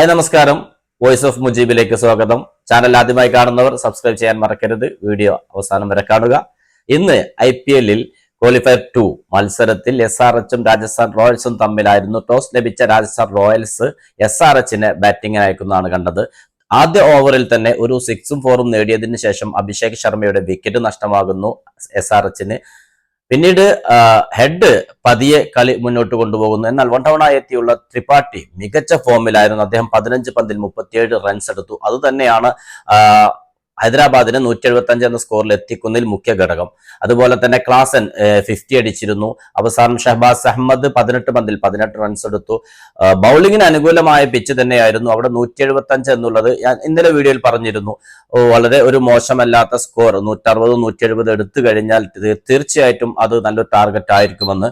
Hi നമസ്കാരം. Voice of മുജീബിലേക്ക് സ്വാഗതം. Channel ആദ്യമായി കാണുന്നവർ സബ്സ്ക്രൈബ് ചെയ്യാൻ മറക്കരുത്. വീഡിയോ അവസാനം വരെ കാണുക. ഇന്ന് ഐ പി എല്ലിൽ ക്വാളിഫയർ ടു മത്സരത്തിൽ എസ് ആർ എച്ചും രാജസ്ഥാൻ റോയൽസും തമ്മിലായിരുന്നു. ടോസ് ലഭിച്ച രാജസ്ഥാൻ റോയൽസ് എസ് ആർ എച്ചിനെ ബാറ്റിംഗിന് അയക്കുന്നതാണ് കണ്ടത്. ആദ്യ ഓവറിൽ തന്നെ ഒരു സിക്സും ഫോറും നേടിയതിനു ശേഷം അഭിഷേക് ശർമ്മയുടെ വിക്കറ്റ് നഷ്ടമാകുന്നു എസ് ആർ എച്ചിന് പിന്നീട് ഹെഡ് പതിയെ കളി മുന്നോട്ട് കൊണ്ടുപോകുന്നു. എന്നാൽ വൺ ഡൗണായി എത്തിയുള്ള ത്രിപാഠി മികച്ച ഫോമിലായിരുന്നു അദ്ദേഹം പതിനഞ്ച് പന്തിൽ മുപ്പത്തിയേഴ് റൺസ് എടുത്തു. അത് തന്നെയാണ് ആ, ഹൈദരാബാദിനെ നൂറ്റി എഴുപത്തി എന്ന സ്കോറിൽ എത്തിക്കുന്നതിൽ മുഖ്യ ഘടകം. അതുപോലെ തന്നെ ക്ലാസൻ ഫിഫ്റ്റി അടിച്ചിരുന്നു. അവസാനം ഷഹബാസ് അഹമ്മദ് പതിനെട്ട് പന്തിൽ പതിനെട്ട് റൺസ് എടുത്തു. ബൗളിങ്ങിന് അനുകൂലമായ പിച്ച് തന്നെയായിരുന്നു. അവിടെ നൂറ്റി എഴുപത്തി എന്നുള്ളത് ഞാൻ ഇന്നലെ വീഡിയോയിൽ പറഞ്ഞിരുന്നു. വളരെ ഒരു മോശമല്ലാത്ത സ്കോർ നൂറ്ററുപത് നൂറ്റി എഴുപത് എടുത്തു കഴിഞ്ഞാൽ തീർച്ചയായിട്ടും അത് നല്ലൊരു ടാർഗറ്റ് ആയിരിക്കുമെന്ന്.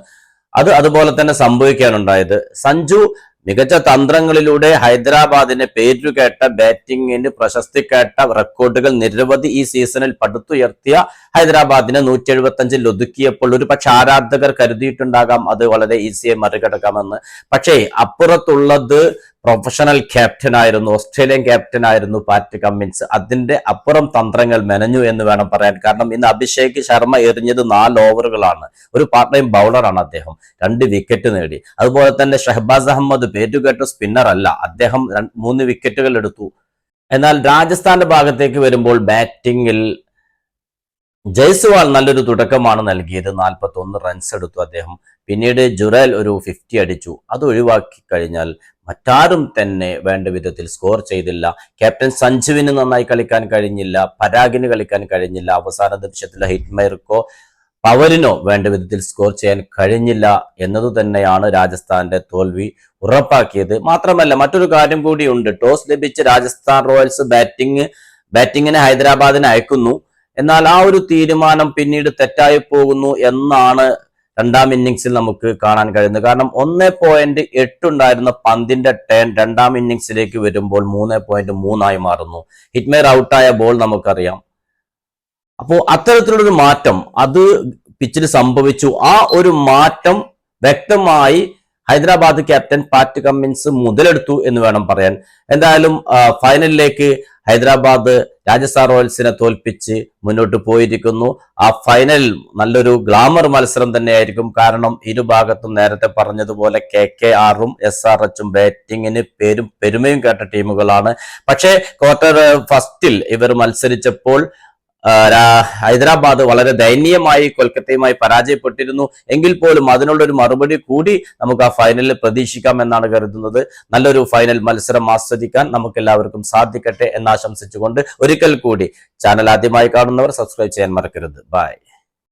അത് അതുപോലെ തന്നെ സംഭവിക്കാനുണ്ടായത് സഞ്ജു മികച്ച തന്ത്രങ്ങളിലൂടെ ഹൈദരാബാദിനെ പേരുകേട്ട ബാറ്റിംഗിന് പ്രശസ്തി കേട്ട റെക്കോർഡുകൾ നിരവധി ഈ സീസണിൽ പടുത്തുയർത്തിയ ഹൈദരാബാദിനെ നൂറ്റി എഴുപത്തി അഞ്ചിൽ ഒതുക്കിയപ്പോൾ ഒരു പക്ഷെ ആരാധകർ കരുതിയിട്ടുണ്ടാകാം അത് വളരെ ഈസിയായി മറികടക്കാമെന്ന്. പക്ഷേ അപ്പുറത്തുള്ളത് പ്രൊഫഷണൽ ക്യാപ്റ്റൻ ആയിരുന്നു ഓസ്ട്രേലിയൻ ക്യാപ്റ്റൻ ആയിരുന്നു പാറ്റ് കമ്മിൻസ്. അതിന്റെ അപ്പുറം തന്ത്രങ്ങൾ മെനഞ്ഞു എന്ന് വേണം പറയാൻ. കാരണം ഇന്ന് അഭിഷേക് ശർമ്മ എറിഞ്ഞത് നാല് ഓവറുകളാണ്. ഒരു പാർട്ട് ടൈം ബൗളറാണ് അദ്ദേഹം. രണ്ട് വിക്കറ്റ് നേടി. അതുപോലെ തന്നെ ഷഹബാസ് അഹമ്മദ് പേരുകേട്ട സ്പിന്നർ അല്ല. അദ്ദേഹം മൂന്ന് വിക്കറ്റുകൾ എടുത്തു. എന്നാൽ രാജസ്ഥാന്റെ ഭാഗത്തേക്ക് വരുമ്പോൾ ബാറ്റിംഗിൽ ജയ്സ്വാൾ നല്ലൊരു തുടക്കമാണ് നൽകിയത്. നാൽപ്പത്തി ഒന്ന് റൺസ് എടുത്തു അദ്ദേഹം. പിന്നീട് ജുറൽ ഒരു ഫിഫ്റ്റി അടിച്ചു. അത് ഒഴിവാക്കി കഴിഞ്ഞാൽ മറ്റാരും തന്നെ വേണ്ട വിധത്തിൽ സ്കോർ ചെയ്തില്ല. ക്യാപ്റ്റൻ സഞ്ജുവിന് നന്നായി കളിക്കാൻ കഴിഞ്ഞില്ല. പരാഗിന് കളിക്കാൻ കഴിഞ്ഞില്ല. അവസാന നിമിഷത്തിൽ ഹിറ്റ്മയർക്കോ പവലിനോ വേണ്ട വിധത്തിൽ സ്കോർ ചെയ്യാൻ കഴിഞ്ഞില്ല എന്നതു തന്നെയാണ് രാജസ്ഥാന്റെ തോൽവി ഉറപ്പാക്കിയത്. മാത്രമല്ല മറ്റൊരു കാര്യം കൂടിയുണ്ട് ടോസ് ലഭിച്ച് രാജസ്ഥാൻ റോയൽസ് ബാറ്റിംഗ് ബാറ്റിങ്ങിനെ ഹൈദരാബാദിന് അയക്കുന്നു. എന്നാൽ ആ ഒരു തീരുമാനം പിന്നീട് തെറ്റായി പോകുന്നു എന്നാണ് രണ്ടാം ഇന്നിങ്സിൽ നമുക്ക് കാണാൻ കഴിയുന്നത്. കാരണം ഒന്ന് പോയിന്റ് എട്ടുണ്ടായിരുന്ന പന്തിന്റെ ടേൺ രണ്ടാം ഇന്നിങ്സിലേക്ക് വരുമ്പോൾ മൂന്ന് പോയിന്റ് മൂന്നായി മാറുന്നു. ഹിറ്റ്മേർ ഔട്ടായ ബോൾ നമുക്കറിയാം. അപ്പോൾ അത്തരത്തിലുള്ളൊരു മാറ്റം അത് പിച്ചിൽ സംഭവിച്ചു. ആ ഒരു മാറ്റം വ്യക്തമായി ഹൈദരാബാദ് ക്യാപ്റ്റൻ പാറ്റ് കമ്മിൻസ് മുതലെടുത്തു എന്ന് വേണം പറയാൻ. എന്തായാലും ഫൈനലിലേക്ക് ഹൈദരാബാദ് രാജസ്ഥാൻ റോയൽസിനെ തോൽപ്പിച്ച് മുന്നോട്ട് പോയിരിക്കുന്നു. ആ ഫൈനൽ നല്ലൊരു ഗ്ലാമർ മത്സരം തന്നെയായിരിക്കും. കാരണം ഇരുഭാഗത്തും നേരത്തെ പറഞ്ഞതുപോലെ കെ കെ ആറും എസ് ആർ എച്ചും ബാറ്റിങ്ങിന് പേരും പെരുമയും കേട്ട ടീമുകളാണ്. പക്ഷേ ക്വാർട്ടർ ഫസ്റ്റിൽ ഇവർ മത്സരിച്ചപ്പോൾ ഹൈദരാബാദ് വളരെ ദയനീയമായി കൊൽക്കത്തയുമായി പരാജയപ്പെട്ടിരുന്നു. എങ്കിൽ പോലും അതിനുള്ളൊരു മറുപടി കൂടി നമുക്ക് ആ ഫൈനലിൽ പ്രതീക്ഷിക്കാം എന്നാണ് കരുതുന്നത്. നല്ലൊരു ഫൈനൽ മത്സരം ആസ്വദിക്കാൻ നമുക്ക് എല്ലാവർക്കും സാധിക്കട്ടെ എന്ന് ആശംസിച്ചുകൊണ്ട് ഒരിക്കൽ കൂടി ചാനൽ ആദ്യമായി കാണുന്നവർ സബ്സ്ക്രൈബ് ചെയ്യാൻ മറക്കരുത്. ബൈ